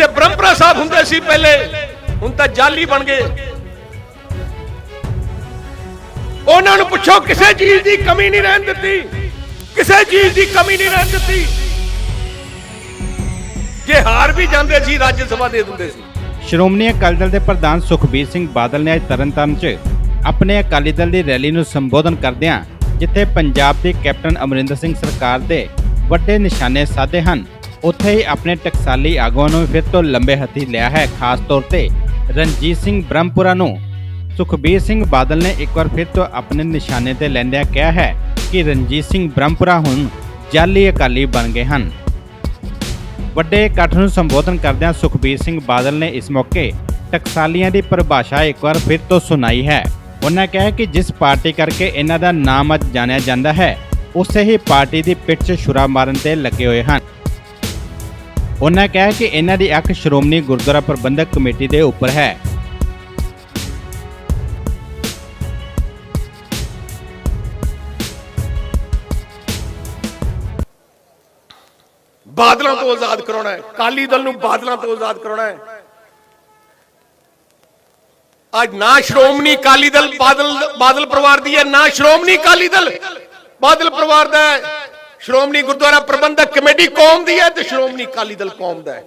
ਇੱਥੇ ਬ੍ਰਹਮਪੁਰਾ ਸਾਹਿਬ ਹੁੰਦੇ ਸੀ ਪਹਿਲੇ, ਹੁਣ ਤਾਂ ਜਾਲੀ ਬਣ ਗਏ। ਉਹਨਾਂ ਨੂੰ ਪੁੱਛੋ, ਕਿਸੇ ਚੀਜ਼ ਦੀ ਕਮੀ ਨਹੀਂ ਰਹਿਣ ਦਿੱਤੀ। ਕਿਸੇ ਚੀਜ਼ ਦੀ ਕਮੀ ਨਹੀਂ ਰਹਿਣ ਦਿੱਤੀ। ਜੇ ਹਾਰ ਵੀ ਜਾਂਦੇ ਸੀ, ਰਾਜ ਸਭਾ ਦੇ ਦਿੰਦੇ ਸੀ। ਸ਼੍ਰੋਮਣੀ ਅਕਾਲੀ ਦਲ ਦੇ ਪ੍ਰਧਾਨ ਸੁਖਬੀਰ ਸਿੰਘ ਬਾਦਲ ਨੇ ਅੱਜ ਤਰਨਤਾਰਨ 'ਚ ਆਪਣੇ ਅਕਾਲੀ ਦਲ ਦੀ ਰੈਲੀ ਨੂੰ ਸੰਬੋਧਨ ਕਰਦਿਆਂ, ਜਿੱਥੇ ਪੰਜਾਬ ਦੇ ਕੈਪਟਨ ਅਮਰਿੰਦਰ ਸਿੰਘ ਸਰਕਾਰ ਦੇ ਵੱਡੇ ਨਿਸ਼ਾਨੇ ਸਾਧੇ ਹਨ। ਉੱਥੇ ਹੀ ਆਪਣੇ ਟਕਸਾਲੀ ਆਗੂਆਂ ਨੂੰ ਫਿਰ ਤੋਂ ਲੰਬੇ ਹੱਥੀ ਲਿਆ ਹੈ, ਖਾਸ ਤੌਰ ਤੇ ਰਣਜੀਤ ਸਿੰਘ ਬ੍ਰਹਮਪੁਰਾ ਨੂੰ। ਸੁਖਬੀਰ ਸਿੰਘ ਬਾਦਲ ਨੇ ਇੱਕ ਵਾਰ ਫਿਰ ਤੋਂ ਆਪਣੇ ਨਿਸ਼ਾਨੇ ਤੇ ਲੈਂਦਿਆਂ ਕਿਹਾ ਹੈ ਕਿ ਰਣਜੀਤ ਸਿੰਘ ਬ੍ਰਹਮਪੁਰਾ ਹੁਣ ਜਾਲੀ ਅਕਾਲੀ ਬਣ ਗਏ ਹਨ। ਵੱਡੇ ਇਕੱਠ ਨੂੰ ਸੰਬੋਧਨ ਕਰਦਿਆਂ ਸੁਖਬੀਰ ਸਿੰਘ ਬਾਦਲ ਨੇ ਇਸ ਮੌਕੇ ਟਕਸਾਲੀਆਂ ਦੀ ਪਰਿਭਾਸ਼ਾ ਇੱਕ ਵਾਰ ਫਿਰ ਤੋਂ ਸੁਣਾਈ ਹੈ। ਉਹਨਾਂ ਕਿਹਾ ਕਿ ਜਿਸ ਪਾਰਟੀ ਕਰਕੇ ਇਹਨਾਂ ਦਾ ਨਾਮ ਅੱਜ ਜਾਣਿਆ ਜਾਂਦਾ ਹੈ, ਉਸੇ ਹੀ ਪਾਰਟੀ ਦੀ ਪਿੱਠ 'ਚ ਛੁਰਾ ਮਾਰਨ ਤੇ ਲੱਗੇ ਹੋਏ ਹਨ। ਉਹਨਾਂ ਕਿਹਾ ਕਿ ਇਹਨਾਂ ਦੀ ਅੱਖ ਸ਼੍ਰੋਮਣੀ ਗੁਰਦੁਆਰਾ ਪ੍ਰਬੰਧਕ ਕਮੇਟੀ ਦੇ ਉੱਪਰ ਹੈ। ਬਾਦਲਾਂ ਤੋਂ ਆਜ਼ਾਦ ਕਰਾਉਣਾ ਹੈ। ਕਾਲੀ ਦਲ ਨੂੰ ਬਾਦਲਾਂ ਤੋਂ ਆਜ਼ਾਦ ਕਰਾਉਣਾ ਹੈ। ਅੱਜ ਨਾ ਸ਼੍ਰੋਮਣੀ ਅਕਾਲੀ ਦਲ ਬਾਦਲ ਬਾਦਲ ਪਰਿਵਾਰ ਦੀ ਹੈ, ਨਾ ਸ਼੍ਰੋਮਣੀ ਅਕਾਲੀ ਦਲ ਬਾਦਲ ਪਰਿਵਾਰ ਦਾ ਹੈ। ਸ਼੍ਰੋਮਣੀ ਗੁਰਦੁਆਰਾ ਪ੍ਰਬੰਧਕ ਕਮੇਟੀ ਕੌਮ ਦੀ ਹੈ ਤੇ ਸ਼੍ਰੋਮਣੀ ਅਕਾਲੀ ਦਲ ਕੌਮ ਦਾ ਹੈ।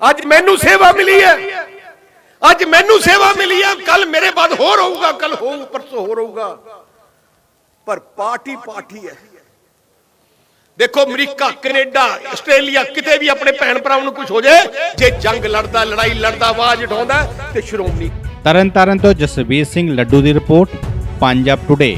ਅੱਜ ਮੈਨੂੰ ਸੇਵਾ ਮਿਲੀ ਹੈ। ਅੱਜ ਮੈਨੂੰ ਸੇਵਾ ਮਿਲੀ ਹੈ। ਕੱਲ ਮੇਰੇ ਬਾਅਦ ਹੋਰ ਹੋਊਗਾ, ਕੱਲ ਹੋਊ, ਪਰਸੋਂ ਹੋਰ ਹੋਊਗਾ। ਪਰ ਪਾਰਟੀ ਪਾਰਟੀ ਹੈ। ਦੇਖੋ, ਅਮਰੀਕਾ, ਕੈਨੇਡਾ, ਆਸਟ੍ਰੇਲੀਆ ਕਿਤੇ ਵੀ ਆਪਣੇ ਭੈਣ ਭਰਾਵਾਂ ਨੂੰ ਕੁਝ ਹੋ ਜਾਏ, ਜੇ ਜੰਗ ਲੜਦਾ, ਲੜਾਈ ਲੜਦਾ, ਆਵਾਜ਼ ਉਠਾਉਂਦਾ, ਤੇ ਸ਼੍ਰੋਮਣੀ ਤਰਨਤਾਰਨ ਤੋਂ ਜਸਵੀਰ ਸਿੰਘ ਲੱਡੂ ਦੀ ਰਿਪੋਰਟ, ਪੰਜਾਬ ਟੁਡੇ